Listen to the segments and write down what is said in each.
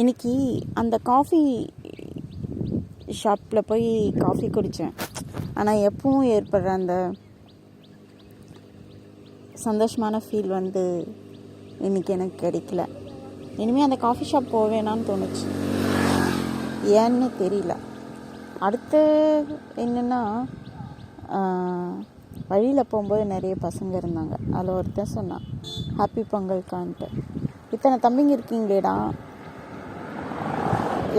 இன்னைக்கு அந்த காஃபி ஷாப்பில் போய் காஃபி குடித்தேன் ஆனால் எப்பவும் ஏற்படுற அந்த சந்தோஷமான ஃபீல் வந்து இன்றைக்கி எனக்கு கிடைக்கல. இனிமேல் அந்த காஃபி ஷாப் போவேணான்னு தோணுச்சு. ஏன்னு தெரியல. அடுத்து என்னென்னா வழியில் போகும்போது நிறைய பசங்க இருந்தாங்க. அதில் ஒருத்தன் சொன்னான் ஹாப்பி பொங்கல்கான்ட்டு இத்தனை தம்பிங்க இருக்கீங்களேடா?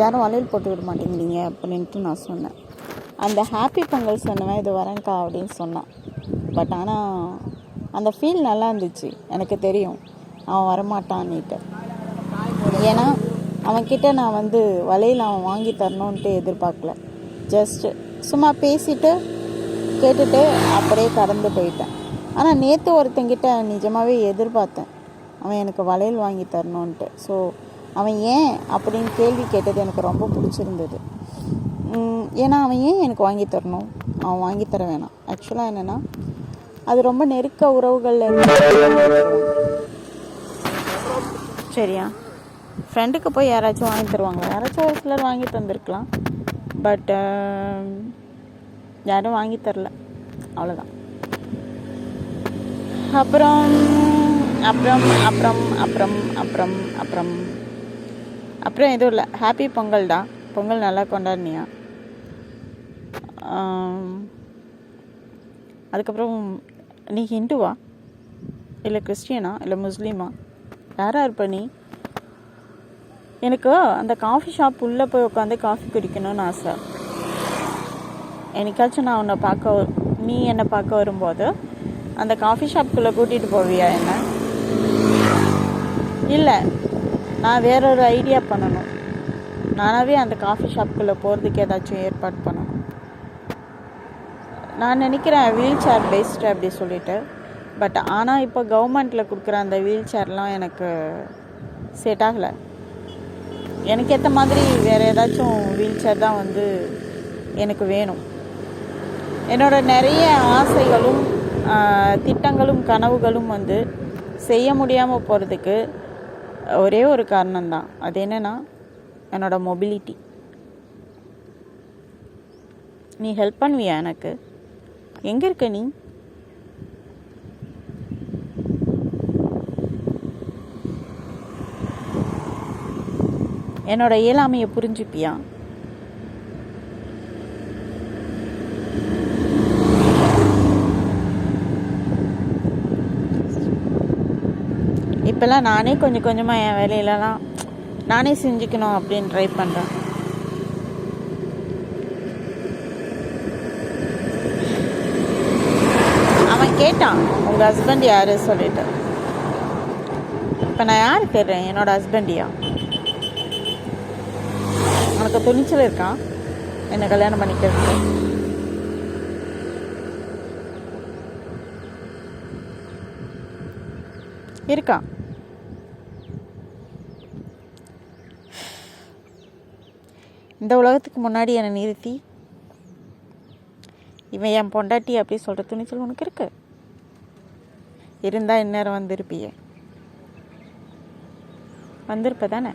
யாரும் வளையல் போட்டு விட மாட்டேங்கிறீங்க அப்படின்ட்டு நான் சொன்னேன். அந்த ஹாப்பி பொங்கல் சொன்னவன் இது வரேன்க்கா அப்படின்னு சொன்னான். பட் ஆனால் அந்த ஃபீல் நல்லா இருந்துச்சு. எனக்கு தெரியும். அவன் வரமாட்டான்னுட்டு. ஏன்னா அவன்கிட்ட நான் வந்து வளையல் அவன் வாங்கி தரணுன்ட்டு எதிர்பார்க்கல. ஜஸ்ட்டு சும்மா பேசிட்டு கேட்டுட்டு அப்படியே கடந்து போயிட்டேன். ஆனால் நேற்று ஒருத்தங்கிட்ட நிஜமாகவே எதிர்பார்த்தேன். அவன் எனக்கு வளையல் வாங்கி தரணுன்ட்டு ஸோ அவன் ஏன் அப்படின்னு கேள்வி கேட்டது எனக்கு ரொம்ப பிடிச்சிருந்தது. ஏன்னா அவன் ஏன் எனக்கு வாங்கி தரணும்? அவன் வாங்கி தர வேணாம். ஆக்சுவலாக என்னென்னா அது ரொம்ப நெருக்க உறவுகளில் சரியா? ஃப்ரெண்டுக்கு போய் யாராச்சும் வாங்கி தருவாங்க யாராச்சும் ஒரு சிலர் வாங்கி தந்திருக்கலாம். பட் யாரும் வாங்கி தரல. அவ்வளோதான் அப்புறம் அப்புறம் அப்புறம் அப்புறம் அப்புறம் அப்புறம் அப்புறம் எதுவும் இல்லை. ஹாப்பி பொங்கல்டா பொங்கல் நல்லா கொண்டாடினியா? அதுக்கப்புறம் நீ ஹிந்துவா? இல்லை கிறிஸ்டியனா? இல்லை முஸ்லீமா? யாராக இருப்ப நீ? எனக்கு அந்த காஃபி ஷாப் உள்ளே போய் உட்காந்து காஃபி குடிக்கணும்னு ஆசை. என்னைக்காச்சும் நான் உன்னை பார்க்க நீ என்னை பார்க்க வரும்போது அந்த காஃபி ஷாப்புக்குள்ளே கூட்டிகிட்டு போவியா என்ன? இல்லை. நான் வேற ஒரு ஐடியா பண்ணணும். நானாகவே அந்த காஃபி ஷாப்புக்குள்ளே போகிறதுக்கு ஏதாச்சும் ஏற்பாடு பண்ணணும். நான் நினைக்கிறேன் வீல் சேர் பெஸ்ட் அப்படி சொல்லிட்டு. பட் ஆனால் இப்போ கவர்மெண்ட்டில் கொடுக்குற அந்த வீல் சேர்லாம் எனக்கு செட் ஆகலை. எனக்கு ஏற்ற மாதிரி வேறு ஏதாச்சும் வீல் சேர் தான் வந்து எனக்கு வேணும். என்னோட நிறைய ஆசைகளும் திட்டங்களும் கனவுகளும் வந்து செய்ய முடியாமல் போகிறதுக்கு ஒரே ஒரு காரணம்தான். அது என்னென்னா என்னோடய மொபிலிட்டி நீ ஹெல்ப் பண்ணுவியா எனக்கு? எங்கே இருக்க நீ? என்னோட இயலாமையை புரிஞ்சுப்பியா? இப்போல்லாம் நானே கொஞ்சம் கொஞ்சமாக என் வேலையிலலாம் நானே செஞ்சுக்கணும் அப்படின்னு ட்ரை பண்ணுறேன் அவன் கேட்டான் உங்கள் ஹஸ்பண்ட் யார்? சொல்லிட்டு. இப்போ நான் யார் தேடுறேன்? என்னோட ஹஸ்பண்டியா உனக்கு துணிச்சல் இருக்கான் என்னை கல்யாணம் பண்ணிக்கிறதுக்கு? இருக்கான் இந்த உலகத்துக்கு முன்னாடி என்னை நிறுத்தி. இவன் என் பொண்டாட்டி அப்படி சொல்கிற துணிச்சல் உனக்கு இருக்கு? இருந்தால் இந்நேரம் வந்திருப்பிய. வந்திருப்ப தானே